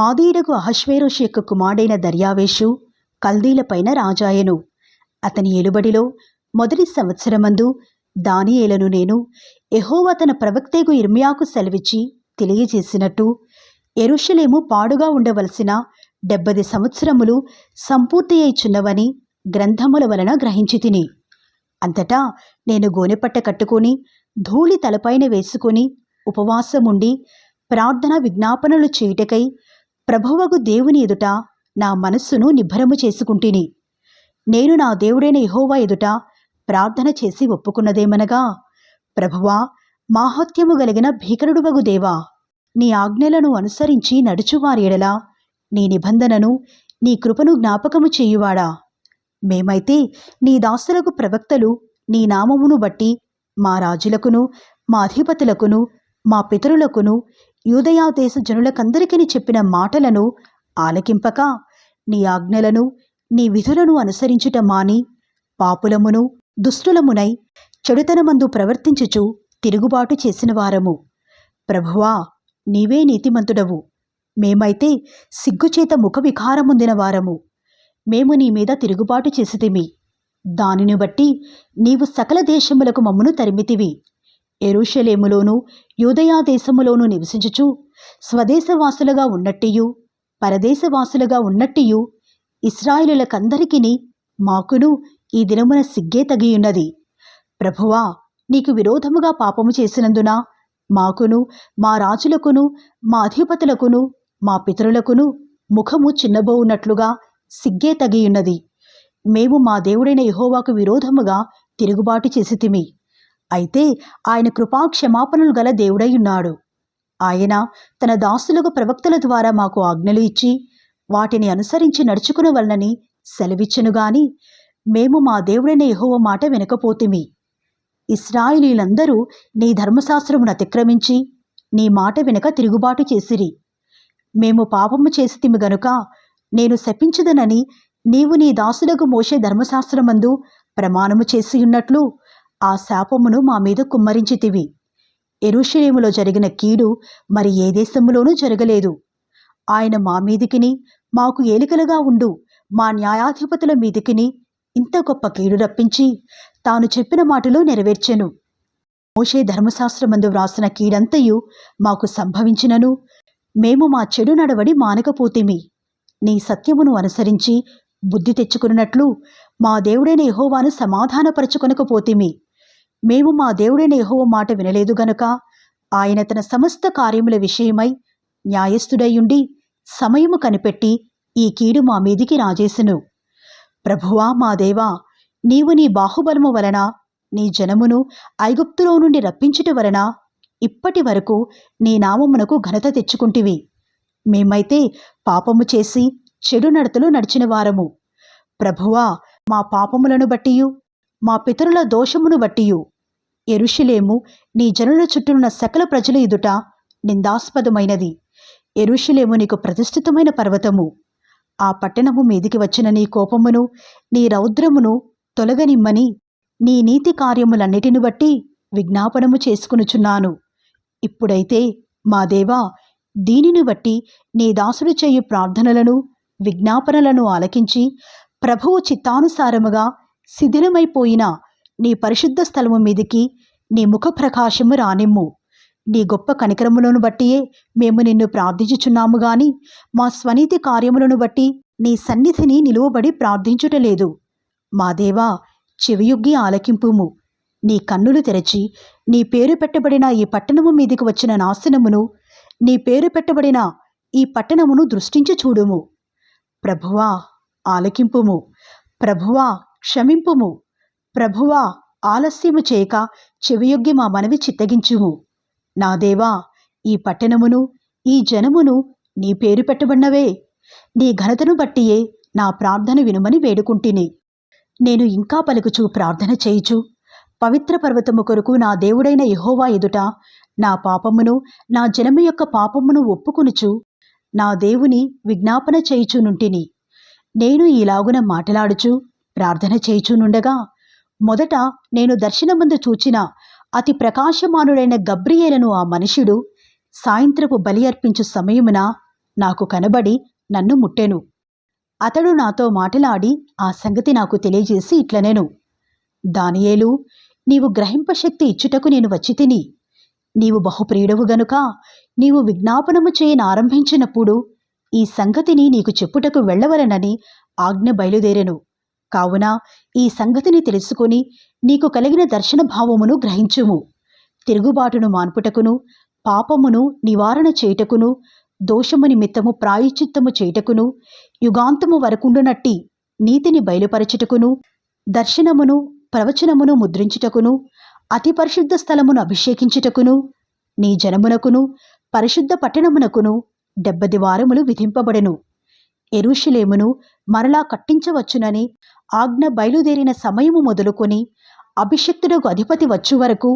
మాదీయుడకు అహశ్వేరుష్ యొక్క కుమారుడైన దర్యావేషు కల్దీలపైన రాజాయను. అతని ఏలుబడిలో మొదటి సంవత్సరమందు దానియేలను నేను ఎహోవా తన ప్రవక్తేగు ఇర్మియాకు సెలవిచ్చి తెలియజేసినట్టు ఎరుషలేము పాడుగా ఉండవలసిన డెబ్బది సంవత్సరములు సంపూర్తి అయిచున్నవని గ్రంథముల వలన గ్రహించి తిని అంతటా నేను గోనెపట్ట కట్టుకొని ధూళి తలపైన వేసుకొని ఉపవాసముండి ప్రార్థన విజ్ఞాపనలు చేయుటకై ప్రభువగు దేవుని ఎదుట నా మనస్సును నిబ్బరము చేసుకుంటిని. నేను నా దేవుడైన యహోవా ఎదుట ప్రార్థన చేసి ఒప్పుకున్నదేమనగా ప్రభువా మాహత్యము గలిగిన భీకరుడువగు దేవా నీ ఆజ్ఞలను అనుసరించి నడుచువారేడలా నీ నిబంధనను నీ కృపను జ్ఞాపకము చేయువాడా? మేమైతే నీ దాసులకు ప్రవక్తలు నీ నామమును బట్టి మా రాజులకును మా అధిపతులకును మా పితరులకును యూదయా దేశ జనులకందరికీ చెప్పిన మాటలను ఆలకింపక నీ ఆజ్ఞలను నీ విధులను అనుసరించుట మాని పాపులమును దుష్టులమునై చెడుతనమందు ప్రవర్తించుచు తిరుగుబాటు చేసిన వారము. ప్రభువా నీవే నీతిమంతుడవు. మేమైతే సిగ్గుచేత ముఖ వికారముందిన వారము. మేము నీ మీద తిరుగుబాటు చేసితిమి. దానిని బట్టి నీవు సకల దేశములకు మమ్మును తరిమితివి. ఎరుషలేములోనూ యూదయా దేశములోనూ నివసించుచు స్వదేశవాసులుగా ఉన్నట్టియు పరదేశవాసులుగా ఉన్నట్టియు ఇస్రాయిలులకందరికీ మాకును ఈ దినమున సిగ్గే తగియున్నది. ప్రభువా నీకు విరోధముగా పాపము చేసినందున మాకును మా రాజులకును మా అధిపతులకును మా పితరులకును ముఖము చిన్నబోవున్నట్లుగా సిగ్గే తగియున్నది. మేము మా దేవుడైన యహోవాకు విరోధముగా తిరుగుబాటు చేసితిమి. అయితే ఆయన కృపా క్షమాపణలు గల దేవుడై ఉన్నాడు. ఆయన తన దాసులకు ప్రవక్తల ద్వారా మాకు ఆజ్ఞలు ఇచ్చి వాటిని అనుసరించి నడుచుకునవలనని సెలవిచ్చెను గాని మేము మా దేవుడైన యహోవ మాట వినకపోతిమి. ఇస్రాయిలీలందరూ నీ ధర్మశాస్త్రమును అతిక్రమించి నీ మాట వెనక తిరుగుబాటు చేసిరి. మేము పాపము చేసితిమి గనుక నేను శపించదనని నీవు నీ దాసులకు మోసే ధర్మశాస్త్రమందు ప్రమాణము చేసి ఉన్నట్లు ఆ శాపమును మా మీద కుమ్మరించితివి. ఎరుషలేములో జరిగిన కీడు మరి ఏ దేశములోనూ జరగలేదు. ఆయన మా మీదికిని మాకు ఏలికలుగా ఉండు. మా న్యాయాధిపతుల మీదికిని ఇంత గొప్ప కీడు రప్పించి తాను చెప్పిన మాటలో నెరవేర్చెను. మోషే ధర్మశాస్త్రమందు వ్రాసిన కీడంతయు మాకు సంభవించినను. మేము మా చెడు నడవడి మానకపోతిమి. నీ సత్యమును అనుసరించి బుద్ధి తెచ్చుకున్నట్లు మా దేవుడైన యహోవాను సమాధానపరచుకొనకపోతిమి. మేము మా దేవుడైన యహోవ మాట వినలేదు గనుక ఆయన తన సమస్త కార్యముల విషయమై న్యాయస్థుడయ్యుండి సమయము కనిపెట్టి ఈ కీడు మా మీదికి రాజేసెను. ప్రభువా మా దేవా నీవు నీ బాహుబలము వలన నీ జనమును ఐగుప్తులో నుండి రప్పించుట వలన ఇప్పటి వరకు నీ నామమునకు ఘనత తెచ్చుకుంటివి. మేమైతే పాపము చేసి చెడు నడతలు నడిచిన వారము. ప్రభువా మా పాపములను బట్టియు మా పితరుల దోషమును బట్టియు. ఎరుషులేము నీ జనుల చుట్టూనున్న సకల ప్రజల ఎదుట నిందాస్పదమైనది. ఎరుషులేము నీకు ప్రతిష్ఠితమైన పర్వతము. ఆ పట్టణము మీదికి వచ్చిన నీ కోపమును నీ రౌద్రమును తొలగనిమ్మని నీ నీతి కార్యములన్నిటిని బట్టి విజ్ఞాపనము చేసుకునుచున్నాను. ఇప్పుడైతే మా దేవా దీనిని బట్టి నీ దాసుడు చేయు ప్రార్థనలను విజ్ఞాపనలను ఆలకించి ప్రభువు చిత్తానుసారముగా శిథిలమైపోయిన నీ పరిశుద్ధ స్థలము మీదికి నీ ముఖ ప్రకాశము రానిమ్ము. నీ గొప్ప కనికరములను బట్టియే మేము నిన్ను ప్రార్థించుచున్నాము గాని మా స్వనీతి కార్యములను బట్టి నీ సన్నిధిని నిలువబడి ప్రార్థించుటలేదు మా దేవా చెవియుగ్గి ఆలకింపుము. నీ కన్నులు తెరచి నీ పేరు పెట్టబడిన ఈ పట్టణము మీదికి వచ్చిన నాశనమును నీ పేరు పెట్టబడిన ఈ పట్టణమును దృష్టించి చూడుము. ప్రభువా ఆలకింపుము. ప్రభువా క్షమింపుము. ప్రభువా ఆలస్యము చేయక చెవియొగ్గి మా మనవి చిత్తగించుము. నా దేవా ఈ పట్టణమును ఈ జనమును నీ పేరు పెట్టబడినవే. నీ ఘనతను బట్టియే నా ప్రార్థన వినుమని వేడుకుంటిని. నేను ఇంకా పలుకుచు ప్రార్థన చేయుచు పవిత్ర పర్వతము కొరకు నా దేవుడైన యహోవా ఎదుట నా పాపమును నా జనము యొక్క పాపమును ఒప్పుకొనుచు నా దేవుని విజ్ఞాపన చేయుచునుంటిని నేను ఈలాగున మాటలాడుచు ప్రార్థన చేయుచునుండగా మొదట నేను దర్శనమందు చూచిన అతి ప్రకాశమానుడైన గబ్రియేలను ఆ మనుషుడు సాయంత్రపు బలి అర్పించు సమయమున నాకు కనబడి నన్ను ముట్టెను. అతడు నాతో మాటలాడి ఆ సంగతి నాకు తెలియజేసి ఇట్లనేను. దానియేలు నీవు గ్రహింపశక్తి ఇచ్చుటకు నేను వచ్చి తిని నీవు బహుప్రియుడవు గనుక నీవు విజ్ఞాపనము చేయనారంభించినప్పుడు ఈ సంగతిని నీకు చెప్పుటకు వెళ్ళవలనని ఆజ్ఞ బయలుదేరెను. కావున ఈ సంగతిని తెలుసుకుని నీకు కలిగిన దర్శన భావమును గ్రహించుము. తిరుగుబాటును మాన్పుటకును పాపమును నివారణ చేయుటకును దోషము నిమిత్తము ప్రాయచిత్తము చేయుటకును యుగాంతము వరకుండునట్టి నీతిని బయలుపరచుటకును దర్శనమును ప్రవచనమును ముద్రించుటకును అతి పరిశుద్ధ స్థలమును అభిషేకించుటకును నీ జనమునకును పరిశుద్ధ పట్టణమునకును డెబ్బది వారములు విధింపబడెను. ఎరుషులేమును మరలా కట్టించవచ్చునని ఆజ్ఞ బయలుదేరిన సమయము మొదలుకొని అభిషక్తుడకు అధిపతి వచ్చు వరకు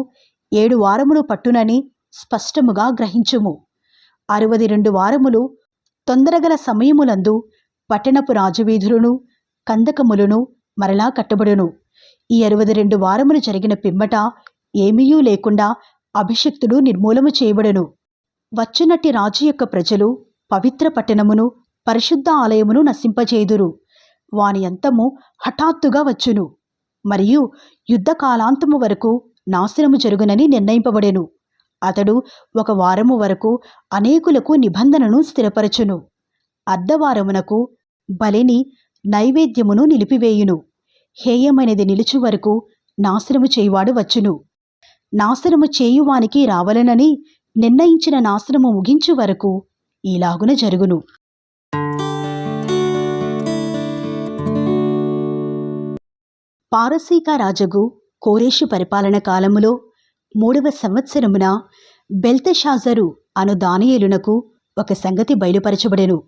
ఏడు వారములు పట్టునని స్పష్టముగా గ్రహించుము. అరవది రెండు వారములు తొందరగల సమయములందు పట్టణపు రాజవీధులను కందకములను మరలా కట్టబడును. ఈ అరవది రెండు వారములు జరిగిన పిమ్మట ఏమీయూ లేకుండా అభిషక్తుడు నిర్మూలము చేయబడును. వచ్చునట్టి రాజు యొక్క ప్రజలు పవిత్ర పట్టణమును పరిశుద్ధ ఆలయమును నశింపచేదురు వాని అంతము హఠాత్తుగా వచ్చును. మరియు యుద్ధ కాలాంతము వరకు నాశనము జరుగునని నిర్ణయింపబడెను. అతడు ఒక వారము వరకు అనేకులకు నిబంధనను స్థిరపరచును. అర్ధవారమునకు బలిని నైవేద్యమును నిలిపివేయును. హేయమైనది నిలుచు వరకు నాశనము చేయువాడు వచ్చును. నాశనము చేయువానికి రావలనని నిర్ణయించిన నాశనము ముగించు వరకు ఈలాగున జరుగును. పారసీక రాజగు కోరేషు పరిపాలన కాలములో మూడవ సంవత్సరమున బెల్తషాజరు అను దానియేలునకు ఒక సంగతి బయలుపరచబడెను.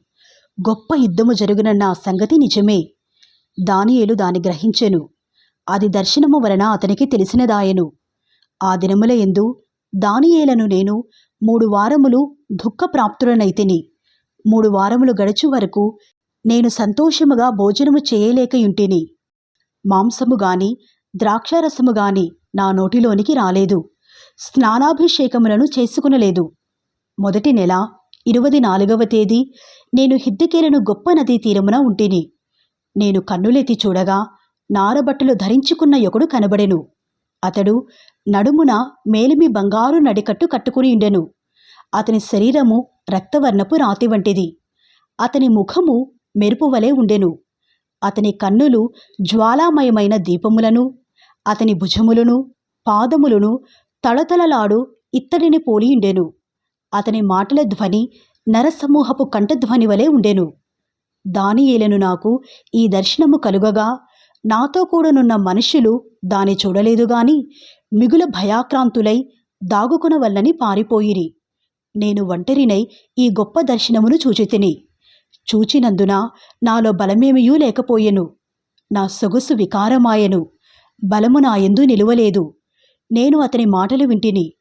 గొప్ప యుద్ధము జరుగునన్న సంగతి నిజమే. దానియేలు దాని గ్రహించెను. అది దర్శనము వలన అతనికి తెలిసినదాయెను. ఆ దినముల ఎందు దానియేలను నేను మూడు వారములు దుఃఖప్రాప్తులనైతిని. మూడు వారములు గడుచు వరకు నేను సంతోషముగా భోజనము చేయలేకయుంటిని. మాంసము గాని ద్రాక్షారసము గాని నా నోటిలోనికి రాలేదు. స్నానాభిషేకములను చేసుకునలేదు. మొదటి నెల ఇరవై నాలుగవ తేదీ నేను హిద్దకేలను గొప్ప నదీ తీరమున ఉంటిని. నేను కన్నులెత్తి చూడగా నారబట్టలు ధరించుకున్న ఒకడు కనబడెను. అతడు నడుమున మేలిమి బంగారు నడికట్టు కట్టుకుని ఉండెను. అతని శరీరము రక్తవర్ణపు రాతి వంటిది. అతని ముఖము మెరుపు వలె ఉండెను. అతని కన్నులు జ్వాలామయమైన దీపములను అతని భుజములను పాదములను తళతళలాడు ఇత్తడిని పోలియుండెను అతని మాటల ధ్వని నరసమూహపు కంఠధ్వని వలె ఉండెను. దానియేలను నాకు ఈ దర్శనము కలుగగా నాతో కూడనున్న మనుష్యులు దాని చూడలేదు గాని మిగుల భయాక్రాంతులై దాగుకునవల్లని పారిపోయిరి. నేను ఒంటరినై ఈ గొప్ప దర్శనమును చూచితిని. చూచినందున నాలో బలమేమియూ లేకపోయెను. నా సొగసు వికారమాయెను. బలము నా ఎందు నిలువలేదు. నేను అతని మాటలు వింటిని.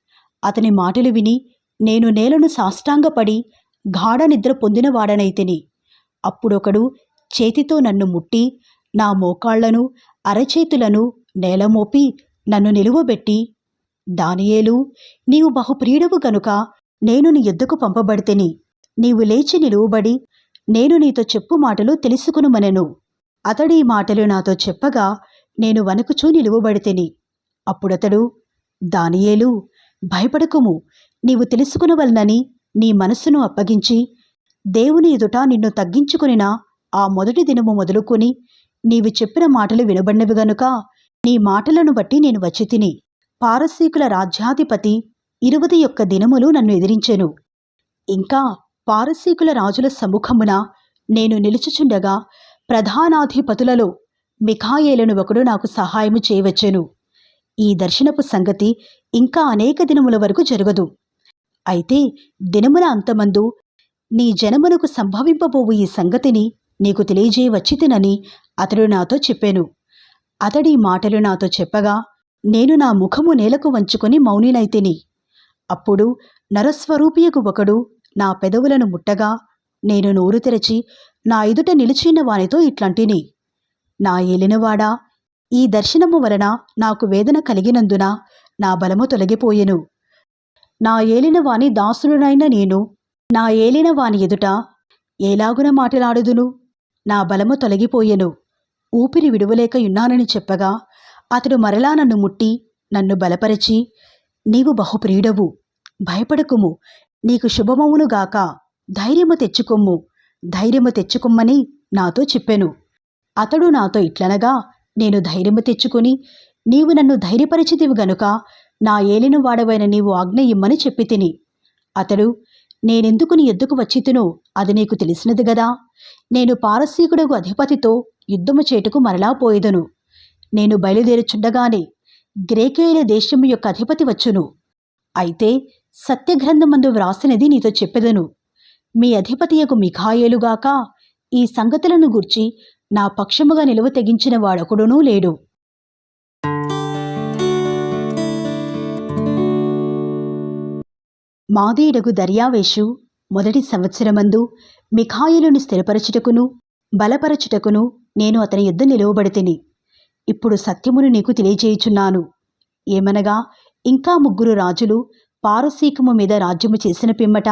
అతని మాటలు విని నేను నేలను సాష్టాంగపడి గాఢ నిద్ర పొందినవాడనైతిని. అప్పుడొకడు చేతితో నన్ను ముట్టి నా మోకాళ్ళను అరచేతులను నేలమోపి నన్ను నిలువబెట్టి దానియేలు నీవు బహుప్రియుడవు గనుక నేను నీ ఎద్దుకు పంపబడితిని. నీవు లేచి నిలువబడి నేను నీతో చెప్పు మాటలు తెలుసుకునుమనెను. అతడి ఈ మాటలు నాతో చెప్పగా నేను వణుకుచూ నిలువబడితిని. అప్పుడతడు దానియేలు భయపడకుము. నీవు తెలుసుకునవలనని నీ మనస్సును అప్పగించి దేవుని ఎదుట నిన్ను తగ్గించుకునిన ఆ మొదటి దినము మొదలుకొని నీవు చెప్పిన మాటలు వినబడినవి గనుక నీ మాటలను బట్టి నేను వచ్చి తిని పారసీకుల రాజ్యాధిపతి ఇరువది యొక్క దినములు నన్ను ఎదిరించెను. ఇంకా పారసీకుల రాజుల సముఖమున నేను నిలుచుచుండగా ప్రధానాధిపతులలో మిఖాయేలను ఒకడు నాకు సహాయము చేయవచ్చెను. ఈ దర్శనపు సంగతి ఇంకా అనేక దినముల వరకు జరగదు. అయితే దినముల అంతమందు నీ జనమునకు సంభవింపబోవు ఈ సంగతిని నీకు తెలియజేయవచ్చితినని అతడు నాతో చెప్పాను. అతడి మాటలు నాతో చెప్పగా నేను నా ముఖము నేలకు వంచుకొని మౌనినైతిని. అప్పుడు నరస్వరూపియకు ఒకడు నా పెదవులను ముట్టగా నేను నోరు తెరచి నా ఎదుట నిలిచిన వానితో ఇట్లాంటిని. నా ఏలినవాడా ఈ దర్శనము వలన నాకు వేదన కలిగినందున నా బలము తొలగిపోయెను. నా ఏలినవాని దాసుడునైన నేను నా ఏలినవాని ఎదుట ఏలాగున మాటలాడుదును? నా బలము తొలగిపోయెను. ఊపిరి విడువలేక ఉన్నానని చెప్పగా అతడు మరలా నన్ను ముట్టి నన్ను బలపరచి నీవు బహుప్రియుడవు. భయపడకుము. నీకు శుభమవునుగాక ధైర్యము తెచ్చుకొమ్ము. ధైర్యము తెచ్చుకొమ్మని నాతో చెప్పెను. అతడు నాతో ఇట్లనగా నేను ధైర్యము తెచ్చుకుని నీవు నన్ను ధైర్యపరిచితివి గనుక నా ఏలిన వాడవైన నీవు ఆజ్ఞ ఇమ్మని చెప్పి తిని. అతడు నేనెందుకు నీ ఎద్దుకు వచ్చితునో అది నీకు తెలిసినది గదా. నేను పారసీకుడకు అధిపతితో యుద్ధము చేటుకు మరలా పోయేదను. నేను బయలుదేరుచుండగానే గ్రేకేయుల దేశము యొక్క అధిపతి వచ్చును. అయితే సత్యగ్రంథమందు వ్రాసినది నీతో చెప్పెదను. మీ అధిపతియకు మిఖాయేలుగాక ఈ సంగతులను గూర్చి నా పక్షముగా నిలువ తెగించిన వాడొకడునూ లేడు. మాదేడగు దర్యావేషు మొదటి సంవత్సరమందు మిఖాయిలుని స్థిరపరచుటకును బలపరచుటకును నేను అతని యుద్ధ నిలువబడితిని. ఇప్పుడు సత్యమును నీకు తెలియజేయుచున్నాను. ఏమనగా ఇంకా ముగ్గురు రాజులు పారసీకము మీద రాజ్యము చేసిన పిమ్మట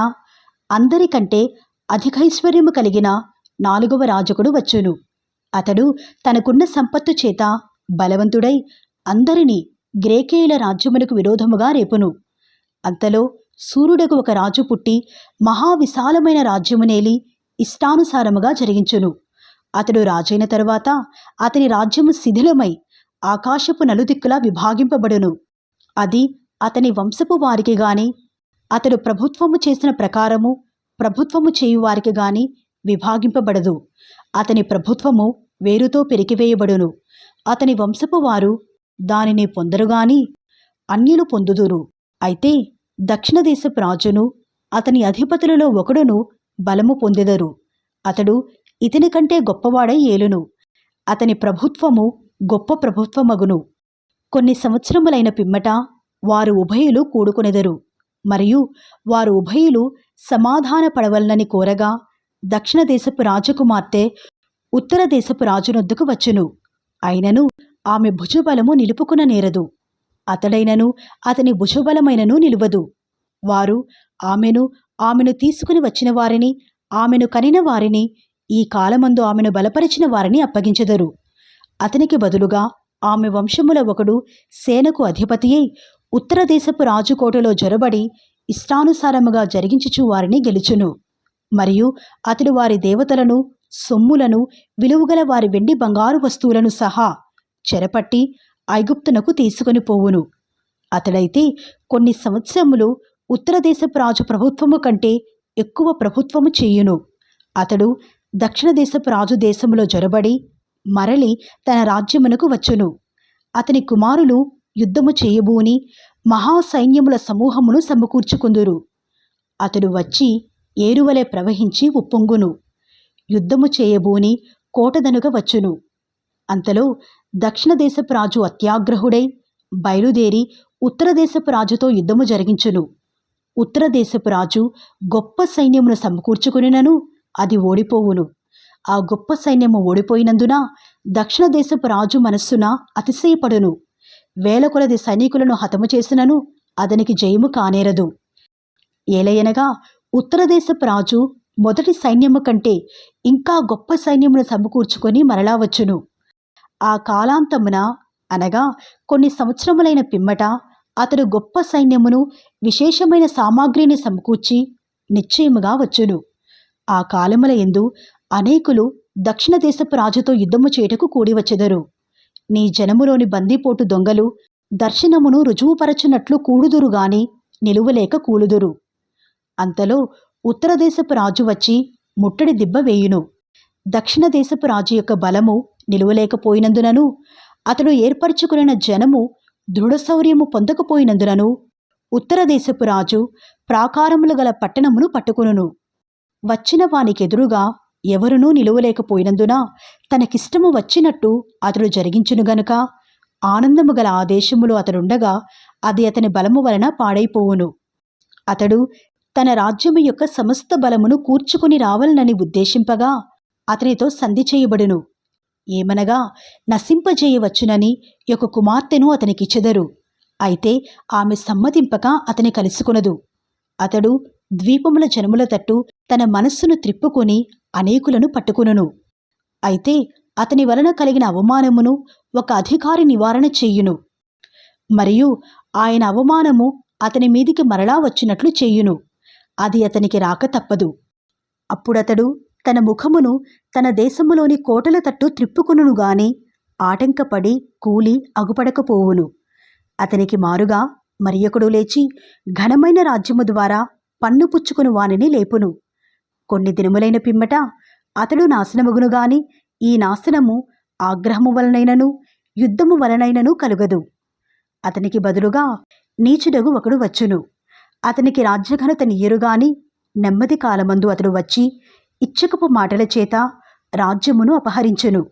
అందరికంటే అధికైశ్వర్యము కలిగిన నాలుగవ రాజకుడు వచ్చును. అతడు తనకున్న సంపత్తు చేత బలవంతుడై అందరినీ గ్రేకేయుల రాజ్యమునకు విరోధముగా రేపును. అంతలో సూర్యుడకు ఒక రాజు పుట్టి మహావిశాలమైన రాజ్యమునేలి ఇష్టానుసారముగా జరిగించును. అతడు రాజైన తరువాత అతని రాజ్యము శిథిలమై ఆకాశపు నలుదిక్కులా విభాగింపబడును. అది అతని వంశపు వారికి గాని అతడు ప్రభుత్వము చేసిన ప్రకారము ప్రభుత్వము చేయు వారికి గాని విభాగింపబడదు. అతని ప్రభుత్వము వేరుతో పెరికివేయబడును. అతని వంశపు వారు దానిని పొందరుగాని అన్యులు పొందుదురు. అయితే దక్షిణ దేశపు రాజును అతని అధిపతులలో ఒకడును బలము పొందెదరు. అతడు ఇతని కంటే గొప్పవాడై ఏలును. అతని ప్రభుత్వము గొప్ప ప్రభుత్వమగును. కొన్ని సంవత్సరములైన పిమ్మట వారు ఉభయులు కూడుకొనెదరు. మరియు వారు ఉభయులు సమాధాన పడవలనని కోరగా దక్షిణ దేశపు రాజకుమార్తె ఉత్తర దేశపు రాజునొద్దుకు వచ్చును. అయినను ఆమె భుజబలము నిలుపుకున నేరదు. అతడైనను అతని భుజబలమైనను నిలువదు. వారు ఆమెను ఆమెను తీసుకుని వచ్చిన వారిని ఆమెను కనిన వారిని ఈ కాలమందు ఆమెను బలపరిచిన వారిని అప్పగించెదరు. అతనికి బదులుగా ఆమె వంశముల ఒకడు సేనకు అధిపతియై ఉత్తర దేశపు రాజుకోటలో జొరబడి ఇష్టానుసారముగా జరిగించుచు వారిని గెలుచును. మరియు అతడు వారి దేవతలను సొమ్ములను విలువగల వారి వెండి బంగారు వస్తువులను సహా చెరపట్టి ఐగుప్తునకు తీసుకొని పోవును. అతడైతే కొన్ని సంవత్సరములు ఉత్తర దేశపు రాజు ప్రభుత్వము కంటే ఎక్కువ ప్రభుత్వము చేయును. అతడు దక్షిణ దేశపు రాజు దేశములో జొరబడి మరలి తన రాజ్యమునకు వచ్చును. అతని కుమారులు యుద్ధము చేయబూని మహాసైన్యముల సమూహమును సమకూర్చుకుందురు. అతడు వచ్చి ఏరువలే ప్రవహించి ఉప్పొంగును. యుద్ధము చేయబూని కోటదనుగ వచ్చును. అంతలో దక్షిణ దేశపు రాజు అత్యాగ్రహుడై బయలుదేరి ఉత్తర దేశపు రాజుతో యుద్ధము జరిగించును. ఉత్తర దేశపు రాజు గొప్ప సైన్యమును సమకూర్చుకునినను అది ఓడిపోవును. ఆ గొప్ప సైన్యము ఓడిపోయినందున దక్షిణ దేశపు రాజు మనస్సున అతిశయపడును. వేల కొలది సైనికులను హతము చేసినను అతనికి జయము కానేరదు. ఏలయనగా ఉత్తరదేశపు రాజు మొదటి సైన్యము కంటే ఇంకా గొప్ప సైన్యమును సమకూర్చుకొని మరలా వచ్చును. ఆ కాలాంతమున అనగా కొన్ని సంవత్సరములైన పిమ్మట అతడు గొప్ప సైన్యమును విశేషమైన సామాగ్రిని సమకూర్చి నిశ్చయముగా వచ్చును. ఆ కాలముల ఎందు అనేకులు దక్షిణ దేశపు రాజుతో యుద్ధము చేయుటకు కూడి వచ్చెదరు. నీ జనములోని బందీపోటు దొంగలు దర్శనమును రుజువుపరచునట్లు కూడుదురు గాని నిలువలేక కూలుదురు. అంతలో ఉత్తరదేశపు రాజు వచ్చి ముట్టడి దిబ్బ వేయును. దక్షిణ దేశపు రాజు యొక్క బలము నిలువలేకపోయినందునను అతడు ఏర్పరచుకున్న జనము దృఢశౌర్యము పొందకపోయినందునను ఉత్తర దేశపు రాజు ప్రాకారములు గల పట్టణమును పట్టుకును వచ్చిన వానికెదురుగా ఎవరునూ నిలువలేకపోయినందున తనకిష్టము వచ్చినట్టు అతడు జరిగించును గనుక. ఆనందము గల ఆ దేశములో అతడుండగా అది అతని బలము వలన పాడైపోవును. అతడు తన రాజ్యము యొక్క సమస్త బలమును కూర్చుకుని రావాలనని ఉద్దేశింపగా అతనితో సంధి చేయబడును. ఏమనగా నశింపజేయవచ్చునని ఒక కుమార్తెను అతనికిచ్చెదరు అయితే ఆమె సమ్మతింపక అతని కలుసుకొనదు. అతడు ద్వీపముల జనముల తట్టు తన మనస్సును త్రిప్పుకొని అనేకులను పట్టుకొనును. అయితే అతని వలన కలిగిన అవమానమును ఒక అధికారి నివారణ చెయ్యును మరియు ఆయన అవమానము అతని మీదికి మరలా వచ్చినట్లు చెయ్యును అది అతనికి రాక తప్పదు. అప్పుడతడు తన ముఖమును తన దేశములోని కోటల తట్టు త్రిప్పుకొనును గాని ఆటంకపడి కూలి అగుపడకపోవును. అతనికి మారుగా మరియకుడు లేచి ఘనమైన రాజ్యము ద్వారా పన్ను పుచ్చుకుని వానిని లేపును. కొన్ని దినములైన పిమ్మట అతడు నాశనమగును గాని ఈ నాశనము ఆగ్రహము వలనైనను యుద్ధము వలనైనను కలుగదు. అతనికి బదులుగా నీచుడగు ఒకడు వచ్చును. అతనికి రాజ్యఘనత నీయరుగాని నెమ్మది కాలమందు అతడు వచ్చి ఇచ్చకపు మాటల చేత రాజ్యమును అపహరించును.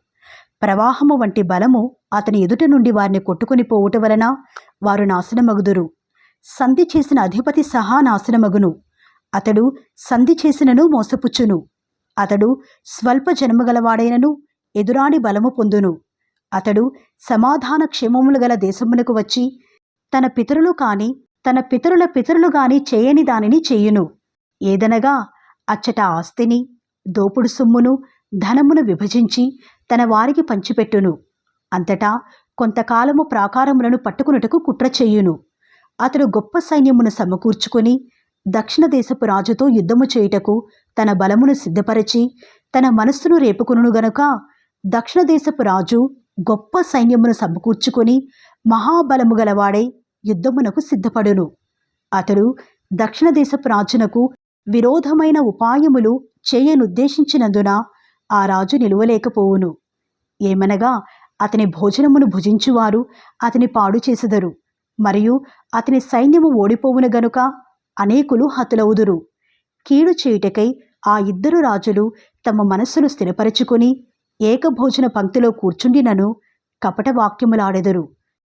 ప్రవాహము వంటి బలము అతని ఎదుట నుండి వారిని కొట్టుకుని పోవుట వలన వారు నాశనమగుదురు. సంధి చేసిన అధిపతి సహా నాశనమగును. అతడు సంధి చేసినను మోసపుచ్చును. అతడు స్వల్ప జన్మగలవాడైనను ఎదురాడి బలము పొందును. అతడు సమాధాన క్షేమములు గల దేశమునకు వచ్చి తన పితరులు కాని తన పితరుల పితరులు గాని చేయని దానిని చేయును. ఏదనగా అచ్చట ఆస్తిని దోపుడు సొమ్మును ధనమును విభజించి తన వారికి పంచిపెట్టును. అంతటా కొంతకాలము ప్రాకారములను పట్టుకున్నటకు కుట్ర చెయ్యును అతడు గొప్ప సైన్యమును సమకూర్చుకొని దక్షిణ దేశపు రాజుతో యుద్ధము చేయుటకు తన బలమును సిద్ధపరచి తన మనస్సును రేపుకును గనుక దక్షిణ దేశపు రాజు గొప్ప సైన్యమును సమకూర్చుకొని మహాబలము గలవాడై యుద్ధమునకు సిద్ధపడును. అతడు దక్షిణ దేశపు రాజునకు విరోధమైన ఉపాయములు చేయనుద్దేశించినందున ఆ రాజు నిలువలేకపోవును. ఏమనగా అతని భోజనమును భుజించువారు అతని పాడు చేసెదరు. మరియు అతని సైన్యము ఓడిపోవును గనుక అనేకులు హతులవుదురు. కీడు చేయుటకై ఆ ఇద్దరు రాజులు తమ మనస్సును స్థిరపరచుకొని ఏకభోజన పంక్తిలో కూర్చుండినను కపట వాక్యములాడెదరు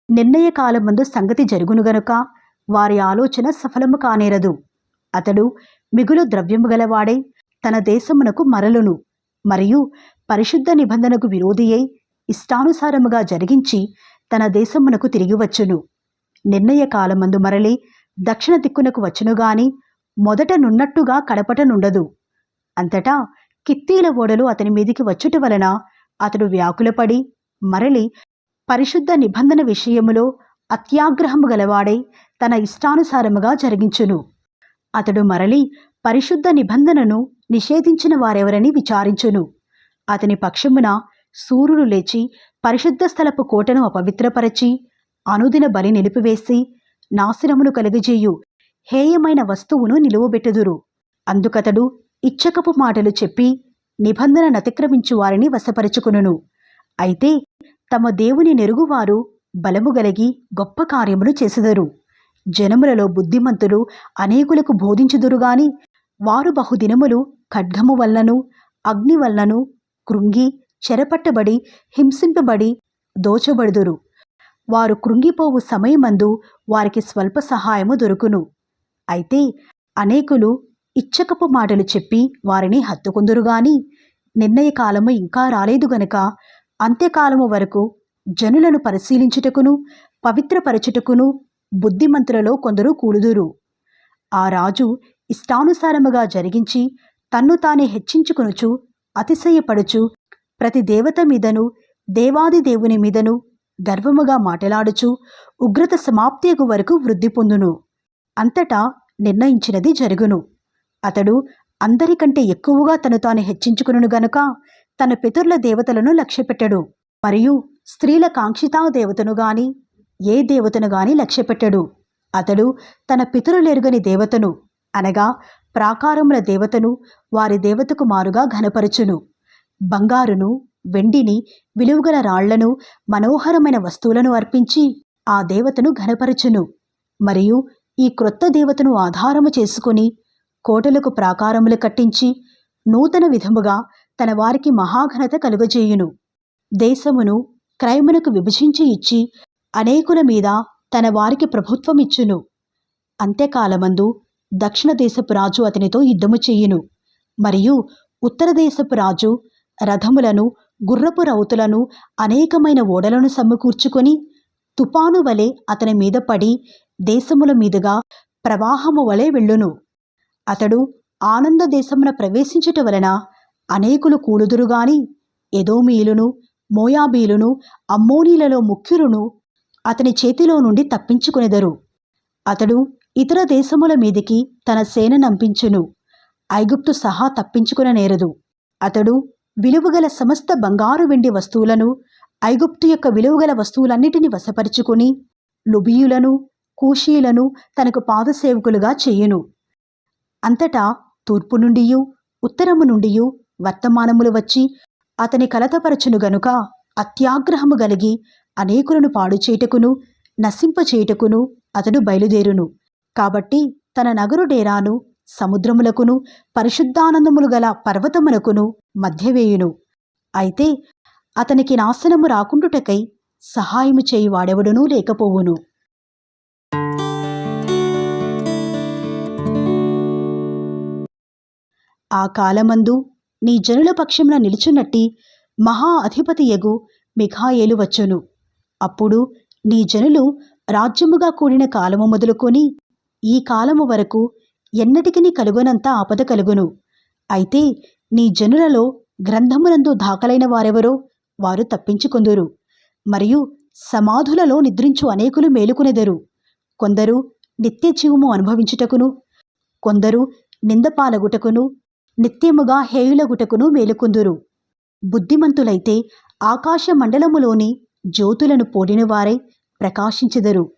నిర్ణయ కాలమందు సంగతి జరుగును గనుక వారి ఆలోచన సఫలము కానేరదు. అతడు మిగులు ద్రవ్యము గలవాడై తన దేశమునకు మరలును మరియు పరిశుద్ధ నిబంధనకు విరోధి అయి ఇష్టానుసారముగా జరిగించి తన దేశమునకు తిరిగి వచ్చును. నిర్ణయ కాలమందు మరలి దక్షిణ దిక్కునకు వచ్చునుగాని మొదట నున్నట్టుగా కడపట నుండదు అంతటా కిత్తీల ఓడలు అతని మీదికి వచ్చుట వలన అతడు వ్యాకులపడి మరలి పరిశుద్ధ నిబంధన విషయములో అత్యాగ్రహము గలవాడై తన ఇష్టానుసారముగా జరిగించును. అతడు మరలి పరిశుద్ధ నిబంధనను నిషేధించిన వారెవరని విచారించును. అతని పక్షమున సూర్యుడు లేచి పరిశుద్ధ స్థలపు కోటను అపవిత్రపరచి అనుదిన బలి నిలిపివేసి నాశనమును కలుగజేయు. హేయమైన వస్తువును నిలువబెట్టుదురు. అందుకతడు ఇచ్చకపు మాటలు చెప్పి నిబంధన నతిక్రమించు వారిని వశపరుచుకును అయితే తమ దేవుని నెరుగువారు బలము గలిగి గొప్ప కార్యములు చేసెదరు. జనములలో బుద్ధిమంతులు అనేకులకు బోధించుదురుగాని వారు బహుదినములు ఖడ్గము వల్లను అగ్ని వల్లను కృంగి చెరపట్టబడి హింసింపబడి దోచబడుదురు. వారు కృంగిపోవు సమయమందు వారికి స్వల్ప సహాయము దొరుకును. అయితే అనేకులు ఇచ్చకపు మాటలు చెప్పి వారిని హత్తుకుందురుగాని నిర్ణయ కాలము ఇంకా రాలేదు గనక అంత్యకాలము వరకు జనులను పరిశీలించుటకును పవిత్రపరచుటకును బుద్ధిమంతులలో కొందరు కూలుదురు ఆ రాజు ఇష్టానుసారముగా జరిగించి తన్ను తానే హెచ్చించుకొనుచు అతిశయపడుచు ప్రతి దేవత మీదను దేవాది దేవుని మీదను గర్వముగా మాటలాడుచు ఉగ్రత సమాప్తియగు వరకు వృద్ధి పొందును. అంతటా నిర్ణయించినది జరుగును. అతడు అందరికంటే ఎక్కువగా తను తాను హెచ్చించుకును గనుక తన పితరుల దేవతలను లక్ష్యపెట్టడు. మరియు స్త్రీల కాంక్షితా దేవతను గాని ఏ దేవతను గాని లక్ష్యపెట్టడు. అతడు తన పితరులెరుగని దేవతను అనగా ప్రాకారముల దేవతను వారి దేవతకు మారుగా ఘనపరచును. బంగారును వెండిని విలువగల రాళ్ళను మనోహరమైన వస్తువులను అర్పించి ఆ దేవతను ఘనపరచును. మరియు ఈ క్రొత్త దేవతను ఆధారము చేసుకుని కోటలకు ప్రాకారములు కట్టించి నూతన విధముగా తన వారికి మహాఘనత కలుగజేయును. దేశమును క్రైమునకు విభజించి ఇచ్చి అనేకుల మీద తన వారికి ప్రభుత్వమిచ్చును అంత్యకాలమందు దక్షిణ దేశపు రాజు అతనితో యుద్ధము చేయును. మరియు ఉత్తర దేశపు రాజు రథములను గుర్రపు రౌతులను అనేకమైన ఓడలను సమకూర్చుకొని తుపాను వలె అతని మీద పడి దేశముల మీదుగా ప్రవాహము వలె వెళ్ళును. అతడు ఆనంద దేశమున ప్రవేశించుట వలన అనేకులు కూలుదురుగాని ఎదోమీయులను మోయాబీలును అమ్మోనీలలో ముఖ్యులను అతని చేతిలో నుండి తప్పించుకునెదరు. అతడు ఇతర దేశముల మీదికి తన సేన నంపించును. ఐగుప్తు సహా తప్పించుకున నేరదు అతడు విలువగల సమస్త బంగారు వెండి వస్తువులను ఐగుప్తు యొక్క విలువగల వస్తువులన్నిటిని వశపరుచుకుని లుబియులను కూషీలను తనకు పాదసేవకులుగా చేయును. అంతటా తూర్పు నుండియు ఉత్తరము నుండియు వర్తమానములు వచ్చి అతని కలతపరచును గనుక అత్యాగ్రహము గలిగి అనేకులను పాడు చేయుటకును నశింపచేయుటకును అతడు బయలుదేరును. కాబట్టి తన నగరు డేరాను సముద్రములకును పరిశుద్ధానందములు గల పర్వతములకును మధ్యవేయును. అయితే అతనికి నాశనము రాకుండుటకై సహాయము చేయి వాడెవడునూ లేకపోవును. ఆ కాలమందు నీ జనుల పక్షమున నిలుచున్నట్టి మహా అధిపతి ఎగు మిఘాయేలు వచ్చును. అప్పుడు నీ జనులు రాజ్యముగా కూడిన కాలము మొదలుకొని ఈ కాలము వరకు ఎన్నటికిని కలుగునంత ఆపద కలుగును. అయితే నీ జనులలో గ్రంథమునందు దాఖలైన వారెవరో వారు తప్పించుకొందురు. మరియు సమాధులలో నిద్రించు అనేకులు మేలుకునెదరు. కొందరు నిత్య జీవము అనుభవించుటకును కొందరు నిందపాలగుటకును నిత్యముగా హేయులగుటకును మేలుకుందురు. బుద్ధిమంతులైతే ఆకాశ మండలములోని జ్యోతులను పోలినవారై ప్రకాశించెదరు.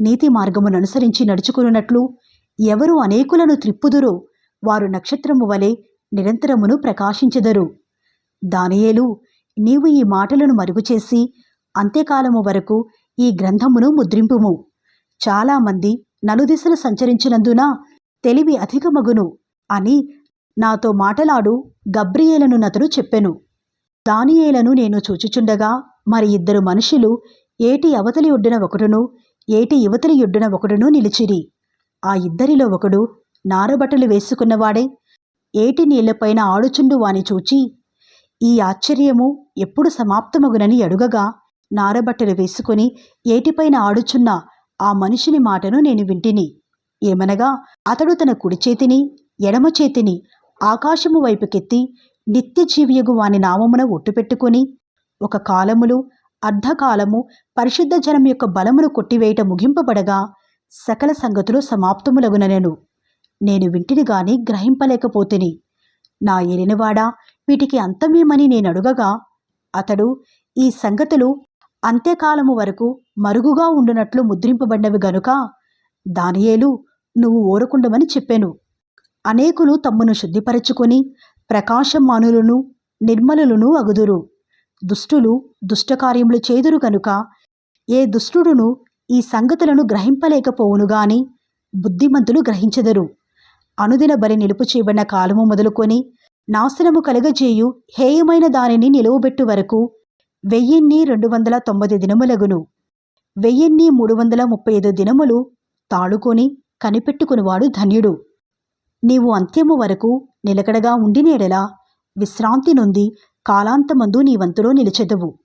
నీతి మార్గమును అనుసరించి నడుచుకున్నట్లు ఎవరు అనేకులను త్రిప్పుదురో వారు నక్షత్రము వలె నిరంతరమును ప్రకాశించెదరు. దానియేలు నీవు ఈ మాటలను మరుగుచేసి అంత్యకాలము వరకు ఈ గ్రంథమును ముద్రింపుము. చాలామంది నలుదిశలు సంచరించినందున తెలివి అధికమగును అని నాతో మాటలాడు గబ్రియేలను నతడు చెప్పెను. దానియేలను నేను చూచుచుండగా మరి ఇద్దరు మనుషులు ఏటి అవతలి ఒడ్డున ఒకడును ఏటి యువతలి ఒడ్డున ఒకడును నిలిచిరి. ఆ ఇద్దరిలో ఒకడు నారబట్టలు వేసుకున్నవాడే. ఏటి నీళ్ళపైన ఆడుచుండు వాని చూచి ఈ ఆశ్చర్యము ఎప్పుడు సమాప్తమగునని అడుగగా నారబట్టలు వేసుకుని ఏటిపైన ఆడుచున్న ఆ మనిషిని మాటను నేను వింటిని. ఏమనగా అతడు తన కుడి చేతిని ఎడమ చేతిని ఆకాశము వైపుకెత్తి నిత్యజీవియగు వాని నామమున ఒట్టుపెట్టుకుని ఒక కాలములు అర్ధకాలము పరిశుద్ధ జనం యొక్క బలమును కొట్టివేయట ముగింపబడగా సకల సంగతులు సమాప్తములగుననెను. నేను వింటిని గాని గ్రహింపలేకపోతిని. నా ఏలినవాడా వీటికి అంతమేమని నేను అడుగగా అతడు ఈ సంగతులు అంత్యకాలము వరకు మరుగుగా ఉండునట్లు ముద్రింపబడినవి గనుక దానియేలు నువ్వు ఓరకుండమని చెప్పాను. అనేకులు తమ్మును శుద్ధిపరచుకొని ప్రకాశమానులను నిర్మలులను అగుదురు. దుష్టులు దుష్టకార్యములు చేదురు గనుక ఏ దుష్టుడును ఈ సంగతులను గ్రహింపలేకపోవును గాని బుద్ధిమంతులు గ్రహించెదరు. అనుదిన బలి నిలుపు చేయబడిన కాలము మొదలుకొని నాశనము కలగజేయు హేయమైన దానిని నిలువబెట్టు వరకు వెయ్యిన్ని రెండు వందల తొంభై దినములగును. వెయ్యిన్ని మూడు వందల ముప్పై ఐదు దినములు తాళుకొని కనిపెట్టుకునివాడు ధన్యుడు. నీవు అంత్యము వరకు నిలకడగా ఉండినేడలా విశ్రాంతి నొంది కాలాంతమందు నీ వంతులో నిలిచెదవు.